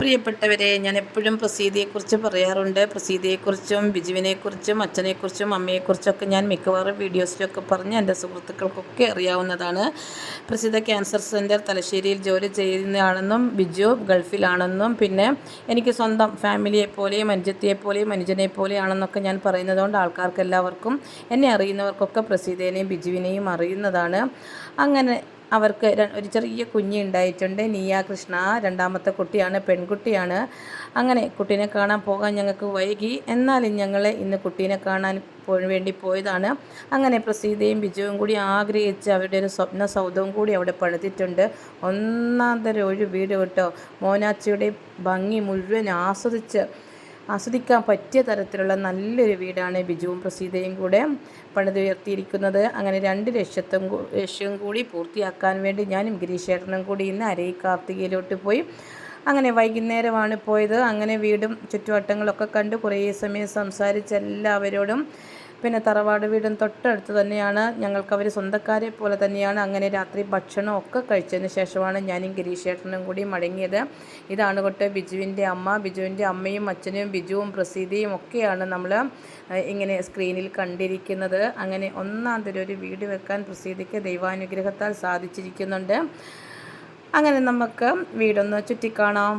പ്രിയപ്പെട്ടവരെ ഞാൻ എപ്പോഴും പ്രസീതിയെക്കുറിച്ച് പറയാറുണ്ട്. പ്രസീതിയെക്കുറിച്ചും ബിജുവിനെക്കുറിച്ചും അച്ഛനെക്കുറിച്ചും അമ്മയെക്കുറിച്ചൊക്കെ ഞാൻ മിക്കവാറും വീഡിയോസിലൊക്കെ പറഞ്ഞ് എന്റെ സുഹൃത്തുക്കൾക്കൊക്കെ അറിയാവുന്നതാണ്. പ്രസിദ്ധ ക്യാൻസർ സെന്റർ തലശ്ശേരിയിൽ ജോലി ചെയ്യുന്നതാണെന്നും ബിജു ഗൾഫിലാണെന്നും പിന്നെ എനിക്ക് സ്വന്തം ഫാമിലിയെ പോലെയും അനുജത്തിയെ പോലെയാണെന്നൊക്കെ ഞാൻ പറയുന്നതുകൊണ്ട് ആൾക്കാർക്ക് എല്ലാവർക്കും എന്നെ അറിയുന്നവർക്കൊക്കെ പ്രസീതേനെയും ബിജുവിനെയും അറിയുന്നതാണ്. അങ്ങനെ അവർക്ക് ഒരു ചെറിയ കുഞ്ഞ് ഉണ്ടായിട്ടുണ്ട്. നീയ കൃഷ്ണ രണ്ടാമത്തെ കുട്ടിയാണ് പെൺകുട്ടിയാണ്. അങ്ങനെ കുട്ടീനെ കാണാൻ പോകാൻ ഞങ്ങൾക്ക് വൈകി. എന്നാലും ഞങ്ങൾ ഇന്ന് കുട്ടീനെ കാണാൻ വേണ്ടി പോയതാണ്. അങ്ങനെ പ്രസീതയും വിജയവും കൂടി ആഗ്രഹിച്ച് അവരുടെ ഒരു സ്വപ്ന സൗധവും കൂടി അവിടെ പണിതിട്ടുണ്ട്. ഒന്നാം തരം ഒരു വീട് കേട്ടോ. മോനാച്ചിയുടെ ഭംഗി മുഴുവൻ ആസ്വദിച്ച് ആസ്വദിക്കാൻ പറ്റിയ തരത്തിലുള്ള നല്ലൊരു വീടാണ് ബിജുവും പ്രസീതയും കൂടെ പണിതുയർത്തിയിരിക്കുന്നത്. അങ്ങനെ രണ്ട് ലക്ഷത്തും ലക്ഷ്യവും ലക്ഷ്യം കൂടി പൂർത്തിയാക്കാൻ വേണ്ടി ഞാനും ഗിരീശേട്ടനും കൂടി ഇന്ന് അരയി കാർത്തികയിലോട്ട് പോയി. അങ്ങനെ വൈകുന്നേരമാണ് പോയത്. അങ്ങനെ വീടും ചുറ്റുവട്ടങ്ങളൊക്കെ കണ്ട് കുറേ സമയം സംസാരിച്ച് എല്ലാവരോടും പിന്നെ തറവാട് വീടും തൊട്ടടുത്ത് തന്നെയാണ്. ഞങ്ങൾക്ക് അവർ സ്വന്തക്കാരെ പോലെ തന്നെയാണ്. അങ്ങനെ രാത്രി ഭക്ഷണം ഒക്കെ കഴിച്ചതിന് ശേഷമാണ് ഞാനും ഗിരീഷേട്ടനും കൂടി മടങ്ങിയത്. ഇതാണ് തൊട്ട് ബിജുവിന്റെ അമ്മ. ബിജുവിന്റെ അമ്മയും അച്ഛനും ബിജുവും പ്രസീതിയും ഒക്കെയാണ് നമ്മൾ ഇങ്ങനെ സ്ക്രീനിൽ കണ്ടിരിക്കുന്നത്. അങ്ങനെ ഒന്നാം തരം ഒരു വീട് വെക്കാൻ പ്രസീതിക്ക് ദൈവാനുഗ്രഹത്താൽ സാധിച്ചിരിക്കുന്നുണ്ട്. അങ്ങനെ നമുക്ക് വീടൊന്ന് ചുറ്റിക്കാണാം.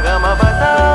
gama vai dar.